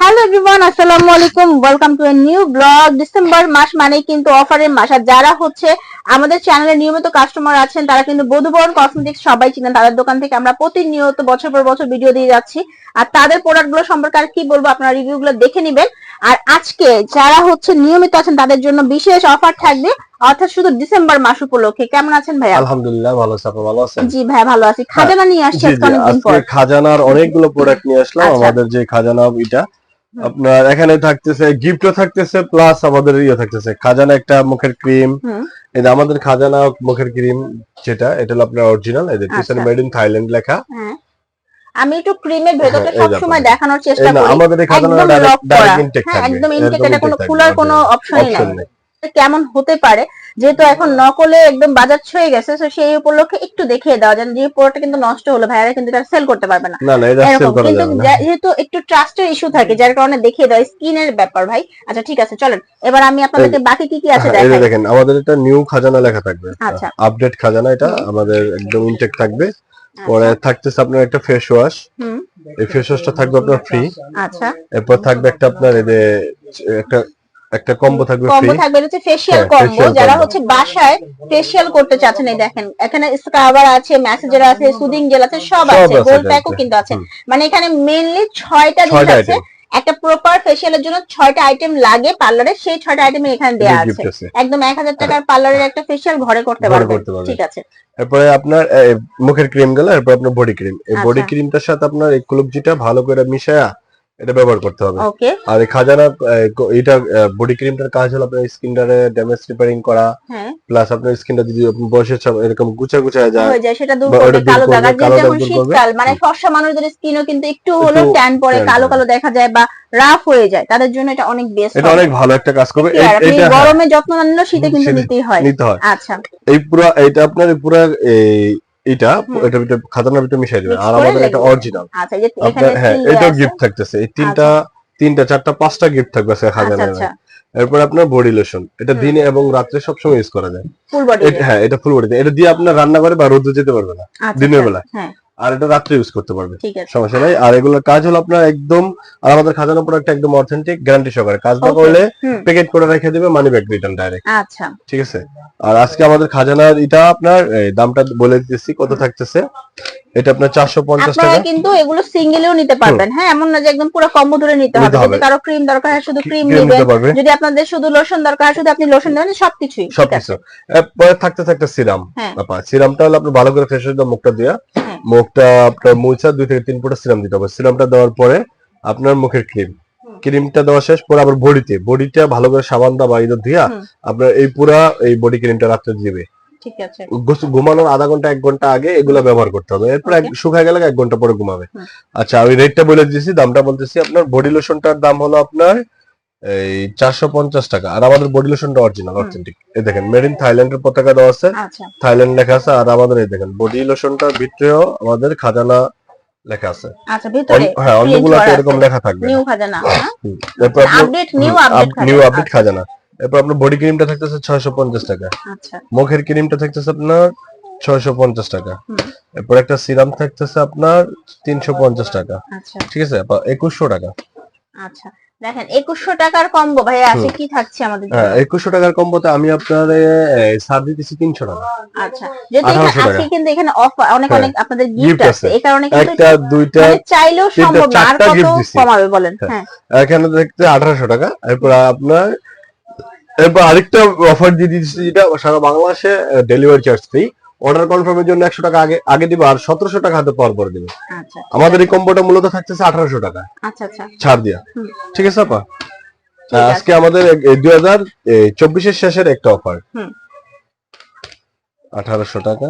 Hello everyone আসসালামু আলাইকুম। Welcome to a new blog December মাস মানেই কিন্তু অফারের মাস। আর যারা হচ্ছে আমাদের চ্যানেলে নিয়মিত কাস্টমার আছেন তারা কিন্তু বধুবরণ কসমেটিক্স সবাই চিনেন। তাদের দোকান থেকে আমরা প্রতিনিয়ত বছর পর বছর ভিডিও দিয়ে যাচ্ছি। আর তাদের প্রোডাক্টগুলো সম্পর্কে আর কি বলব আপনারা রিভিউ গুলো দেখে নেবেন। আর আজকে যারা হচ্ছে নিয়মিত আছেন তাদের জন্য বিশেষ অফার থাকবে অর্থাৎ শুধু ডিসেম্বর মাস উপলক্ষে। কেমন আছেন ভাই আলহামদুলিল্লাহ ভালো আছে। আপনি ভালো আছেন? জি ভাই ভালো আছি। খাজানা নিয়ে আসছি অনেকদিন পর। খাজানার অনেকগুলো প্রোডাক্ট নিয়ে আসলাম। আচ্ছা। আমাদের যে খাজানা এটা আপনার এখানে থাকতেছে গিফটও থাকতেছে প্লাস আমাদের ইয়ে থাকতেছে খাজানা একটা মুখের ক্রিম এটা আমাদের খাজানা মুখের ক্রিম যেটা এটা হলো আপনার অরিজিনাল এদের পিছনে। মেড ইন থাইল্যান্ড লেখা। হ্যাঁ। আমি একটু ক্রিমের ভেতরটা হ্যাঁ, এই সবসময় দেখানোর চেষ্টা করি। আমাদের এই খাজানা ডাইরেক্ট ইনটেক থাকে একদম ইনটেক এটা কোনো ফুলার খোলার কোনো। অপশনই নাই। নেই। কেমন হতে পারে যেহেতু এখন নকলে একদম বাজার ছুঁয়ে গেছে তো সেই উপলক্ষে একটু দেখিয়ে দেওয়া যেন যে প্রোডাক্ট কিন্তু নষ্ট হলো ভাইয়ারা কিন্তু এটা সেল করতে পারবে না। কিন্তু যেহেতু একটু ট্রাস্টের ইস্যু থাকে যার কারণে দেখিয়ে দেওয়া স্কিনের ব্যাপার ভাই। আচ্ছা ঠিক আছে চলেন এবার আমি আপনাদেরকে বাকি কি কি আছে হ্যাঁ, দেখাই। দেখেন আমাদের এটা নিউ খাজানা লেখা থাকবে। আচ্ছা। আপডেট খাজানা এটা আমাদের একদম ইনটেক থাকবে। পরে থাকতেছে আপনার একটা ফেস ওয়াশ হুম। এই ফেস ওয়াশটা থাকবে আপনার ফ্রি আচ্ছা। এরপর থাকবে একটা আপনার এই যে একটা একটা কম্বো থাকবে কম্বো থাকবে হচ্ছে ফেশিয়াল হ্যাঁ, কম্বো যারা হচ্ছে বাসায় ফেশিয়াল করতে চাচ্ছেন এই দেখেন এখানে স্ক্রাবার আছে ম্যাসেজার আছে সুদিং জেল আছে সব আছে গোল প্যাকও কিন্তু আছে। মানে এখানে মেইনলি ছয়টা জিনিস আছে। একটা প্রপার ফেশিয়ালের জন্য ছয়টা আইটেম লাগে পার্লারে সেই ছয়টা আইটেম এখানে দেওয়া আছে। একদম এক হাজার টাকার পার্লারের একটা ফেশিয়াল ঘরে করতে ঘরে পারবেন। ঠিক আছে। এরপরে আপনার মুখের ক্রিম গেল এরপর আপনার বডি ক্রিম এই বডি আচ্ছা। ক্রিমটার সাথে আপনার এই কুলুপজিটা ভালো করে মিশায়া এটা ব্যবহার করতে হবে। ওকে আর এই খাজানা এটা বডি ক্রিমটার কাজ হলো আপনার স্কিনটারে ড্যামেজ রিপেয়ারিং করা। হ্যাঁ। প্লাস আপনার স্কিনটা যদি আপনি বয়সের সাথে এরকম গুছা গুছায় যায় হয়ে যায় সেটা দূর করবে কালো দাগ। আর যে কালো দাগ যেমন দূর করবে। শীতকাল মানে ফর্সা মানুষদের স্কিনও কিন্তু একটু একটু ট্যান পড়ে কালো কালো দেখা যায় বা রাফ হয়ে যায়। তাদের জন্য এটা অনেক বেস্ট এটা অনেক ভালো একটা কাজ করবে। এইটা হ্যাঁ, গরমে যত্ন না নিলেও শীতে কিন্তু নিতেই হয়। নিতে হয়। আচ্ছা। এই পুরো এটা আপনার পুরো এই এটা। এটা ভিতরে খাজানার ভিতরে মিশাই দিবেন আর আমাদের এটা অরিজিনাল আচ্ছা আপনার হ্যাঁ এটা গিফট থাকতেছে। এই তিনটা তিনটা চারটা পাঁচটা গিফট থাকবে আচ্ছা খাজানার আচ্ছা। এরপর আপনার বডি লোশন এটা দিনে এবং রাত্রে সবসময় ইউজ করা যায়। এটা- হ্যাঁ এটা ফুল বডি এটা দিয়ে আপনার রান্না করে বা রোদে যেতে পারবে না। দিনের বেলা। আর এটা রাত্রে ইউজ করতে পারবে। সমস্যা নাই। আর এগুলোর কাজ হলো আপনার একদম আর আমাদের খাজানা প্রোডাক্ট একদম অথেন্টিক গ্যারান্টি সহকারে। কাজ না করলে প্যাকেট করে রেখে দেবে মানি ব্যাক রিটার্ন ডাইরেক্ট আচ্ছা। ঠিক আছে? আর আজকে আমাদের খাজানার এটা আপনার দামটা বলে দিতেছি কত থাকতেছে? এটা আপনার চারশো পঞ্চাশ আপনারা টাকা। কিন্তু এগুলো সিঙ্গেলেও নিতে পারবেন। হ্যাঁ এমন না যে একম পুরো কম্বো ধরে নিতে হবে। যদি কারও ক্রিম দরকার হয় শুধু ক্রিম নেবেন। যদি আপনাদের শুধু লোশন দরকার হয় শুধু আপনি লোশন নেবেন সবকিছুই সবকিছু। আছে। থাকতে থাকতে সিরাম হ্যাঁ। সিরামটা হলো আপনি ভালো করে ফেসের মুখটা দিয়া। মুখটা আপনার মুছা দুই থেকে তিন ফুটা সিরাম দিতে হবে। সিরামটা দেওয়ার পরে আপনার মুখের ক্রিম। ক্রিমটা দেওয়া শেষ পরে আবার বডিতে। বডিটা ভালো করে সাবান দা বা ইঁদুর দিয়া আপনার এই পুরা এই বডি ক্রিমটা রাত্রে দিবে। ঠিক আছে। গোস- ঘুমানোর আধা ঘণ্টা এক ঘণ্টা আগে এগুলো ব্যবহার করতে হবে। এরপর শুকায় গেলে এক ঘণ্টা পরে ঘুমাবে। আচ্ছা আমি রেটটা বলে দিয়েছি দামটা বলতেছি আপনার বডি লোশনটার দাম হলো আপনার এই চারশো পঞ্চাশ টাকা। আর আমাদের বডি লোশনটা অরিজিনাল। অথেন্টিক এই দেখেন মেড ইন থাইল্যান্ডের পতাকা দেওয়া আছে। আচ্ছা। থাইল্যান্ড লেখা আছে আর আমাদের এই দেখেন বডি লোশনটার ভিতরেও আমাদের খাজানা লেখা আছে। আচ্ছা ভিতরে হ্যাঁ অন্যগুলোতে এরকম লেখা থাকবে নিউ খাজানা হ্যাঁ? এরপর update new update new update খাজানা। এরপর আপনার বডি ক্রিমটা থাকতেছে ছয়শো পঞ্চাশ টাকা। আচ্ছা। মুখের ক্রিমটা থাকতেছে আপনার ছয়শো পঞ্চাশ টাকা। এরপর একটা সিরাম থাকতেছে আপনার তিনশো পঞ্চাশ টাকা। আচ্ছা। ঠিক আছে? একুশশো টাকা। আচ্ছা দেখেন একুশশো টাকার কম্বো ভাই আছে কি থাকছে আমাদের হ্যাঁ একুশশো টাকার কম্বোতে আমি আপনার ছাড় দিতেছি তিনশো টাকা। আচ্ছা যদি এখানে 1800 টাকা। আজকে কিন্তু এখানে অফার অনেক হ্যাঁ, অনেক আপনাদের গিফট আছে। এই কারণে কিন্তু একটা দুইটা মানে চাইলেও সম্ভব আর কত কমাবে বলেন? হ্যাঁ। হ্যাঁ। এখানে দেখতে আঠারোশো টাকা। এরপর আপনার এরপর আরেকটা অফার দিয়ে দিচ্ছি যেটা সারা বাংলাদেশে ডেলিভারি চার্জ ফ্রি অর্ডার কনফার্মের জন্য একশো টাকা আগে আগে দিবে আর সতেরোশো টাকা হাতে পর পর দিবে। আচ্ছা। আমাদের এই কম্বোটা মূলত থাকতেছে আঠারোশো টাকা। আচ্ছা আচ্ছা। ছাড় দিয়া। ঠিক আছে আপা? আজকে আমাদের দুই হাজার চব্বিশের শেষের একটা অফার আঠারোশো টাকা।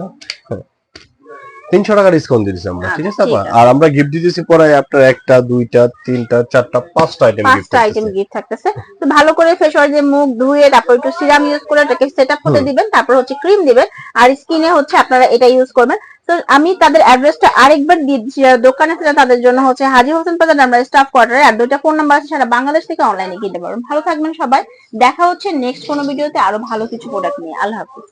তিনশো টাকা ডিসকাউন্ট দিয়েছি আমরা ঠিক আছে? আপা আর আমরা গিফট দিতেছি পরে আপনার একটা দুইটা তিনটা চারটা পাঁচটা আইটেম গিফট পাঁচটা আইটেম গিফট থাকতেছে। তো ভালো করে ফেস ওয়াশ দিয়ে মুখ ধুয়ে তারপর একটু সিরাম ইউজ করে এটাকে সেট আপ করতে দিবেন তারপর হচ্ছে ক্রিম দিবেন আর স্কিনে হচ্ছে আপনারা এটা ইউজ করবেন। তো আমি তাদের অ্যাড্রেসটা আরেকবার দিয়ে দিচ্ছি যারা দোকানে আছে তাদের জন্য হচ্ছে হাজি হোসেন বাজার আমরা স্টাফ কোয়ার্টারে আর দুইটা ফোন নাম্বার আছে সারা বাংলাদেশ থেকে অনলাইনে কিনতে পারবেন। ভালো থাকবেন সবাই। দেখা হচ্ছে নেক্সট কোনো ভিডিওতে আরও ভালো কিছু প্রোডাক্ট নিয়ে। আল্লাহ হাফিজ।